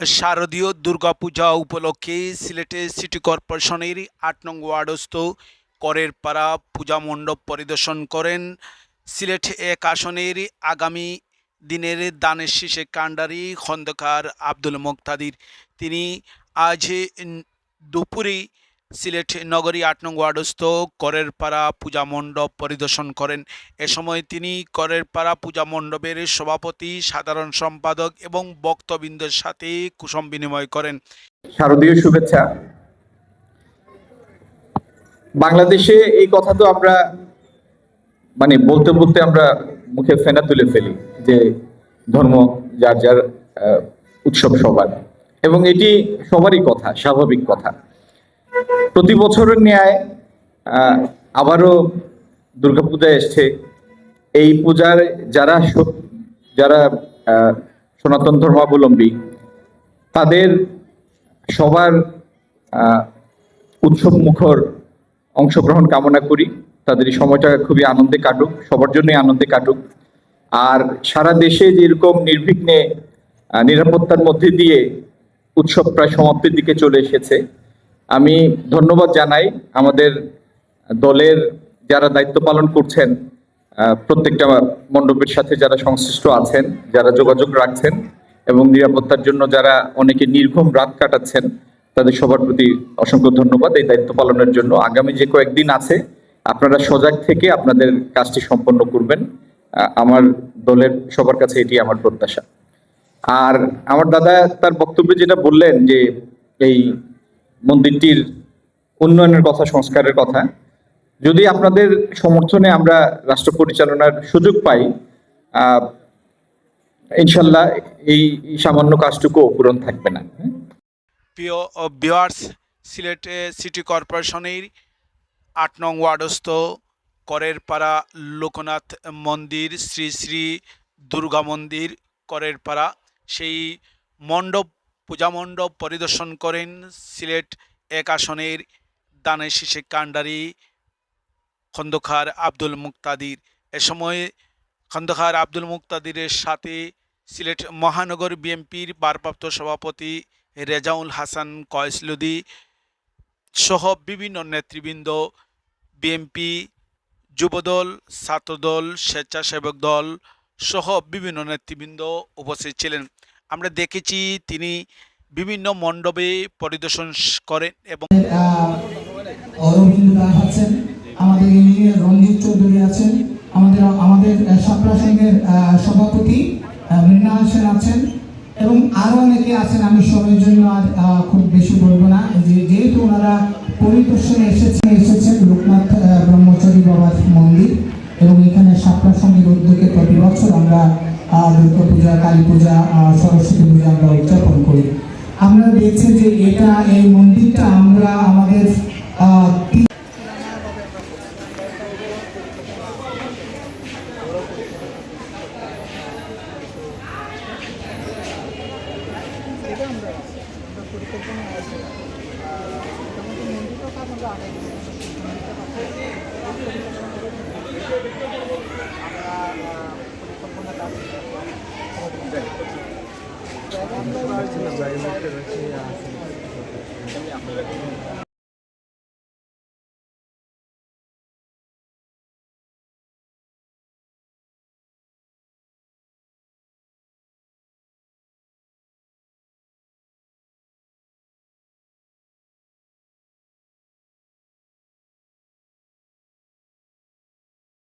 শারদীয় দুর্গাপূজা উপলক্ষে সিলেটে সিটি কর্পোরেশনের আট নং ওয়ার্ডস্থ করের পাড়া পূজা মণ্ডপ পরিদর্শন করেন। সিলেট এক আসনের আগামী দিনের দানের শেষে কাণ্ডারি খন্দকার আব্দুল মোক্তাদির। তিনি আজ দুপুরেই দুপুরে সিলেট নগরী আট নং ওয়ার্ডস্থ করের পাড়া পূজা মণ্ডপ পরিদর্শন করেন। এ সময় তিনি করের পাড়া পূজা মণ্ডপের সভাপতি, সাধারণ সম্পাদক এবং বক্তবৃন্দের সাথে কুসম বিনিময় করেন। শারদীয় শুভেচ্ছা। বাংলাদেশে এই কথা তো আমরা মানে বলতে বলতে আমরা মুখে ফেনা তুলে ফেলি যে ধর্ম যার যার উৎসব সবার। এবং এটি সবারই কথা, স্বাভাবিক কথা। প্রতি বছরের ন্যায় আবারও দুর্গাপূজা এসছে। এই পূজার যারা যারা সনাতন ধর্মাবলম্বী, তাদের সবার উৎসব মুখর অংশগ্রহণ কামনা করি। তাদের সময়টা খুবই আনন্দে কাটুক, সবার জন্যই আনন্দে কাটুক। আর সারা দেশে যেরকম নির্বিঘ্নে নিরাপত্তার মধ্যে দিয়ে উৎসব প্রায় সমাপ্তির দিকে চলে এসেছে আমি ধন্যবাদ জানাই আমাদের দলের যারা দায়িত্ব পালন করছেন প্রত্যেকটা মণ্ডপের সাথে যারা সংশ্লিষ্ট আছেন, যারা যোগাযোগ রাখছেন এবং নিরাপত্তার জন্য যারা অনেকে নির্ঘুম রাত কাটাচ্ছেন, তাদের সবার প্রতি অসংখ্য ধন্যবাদ এই দায়িত্ব পালনের জন্য। আগামী যে কয়েকদিন আছে, আপনারা সজাগ থেকে আপনাদের কাজটি সম্পন্ন করবেন। আমার দলের সবার কাছে এটি আমার প্রত্যাশা। আর আমার দাদা তার বক্তব্যে যেটা বললেন যে এই মন্দিরটির উন্নয়নের কথা, সংস্কারের কথা যদি আপনাদের সমর্থনে আমরা রাষ্ট্র পরিচালনার সুযোগ পাই ইনশাল্লাহ এই সামান্য কাজটুকু অপূরণ থাকবে না? প্রিয় বিওয়ার্স সিলেট সিটি কর্পোরেশনের আট নং ওয়ার্ডস্থ করের পাড়া লোকনাথ মন্দির, শ্রী শ্রী দুর্গা মন্দির করের পাড়া সেই মণ্ডপ পূজা মণ্ডপ পরিদর্শন করেন সিলেট এক আসনের দানের শীষে কাণ্ডারি খন্দকার আব্দুল মুক্তাদির। এ সময় খন্দকার আব্দুল মুক্তাদিরের সাথে সিলেট মহানগর বিএনপির ভারপ্রাপ্ত সভাপতি রেজাউল হাসান কয়েসলুদি সহ বিভিন্ন নেতৃবৃন্দ, বিএনপি, যুবদল, ছাত্রদল, স্বেচ্ছাসেবক দল সহ বিভিন্ন নেতৃবৃন্দ উপস্থিত ছিলেন। আমরা দেখেছি তিনি বিভিন্ন মণ্ডপে পরিদর্শন করেন এবং আমাদের সভাপতি মৃণাল সেন আছেন এবং আরও অনেকে আছেন আমি সময়ের জন্য আর খুব বেশি বলব না। যেহেতু ওনারা পরিদর্শনে এসেছেন এসেছেন লোকনাথ আহ, দুর্গা পূজা কালী পূজা সরস্বতী পূজা আমরা উদযাপন করি। আমরা দেখছি যে এটা, এই মন্দিরটা আমরা আমাদের আমরা আপনারা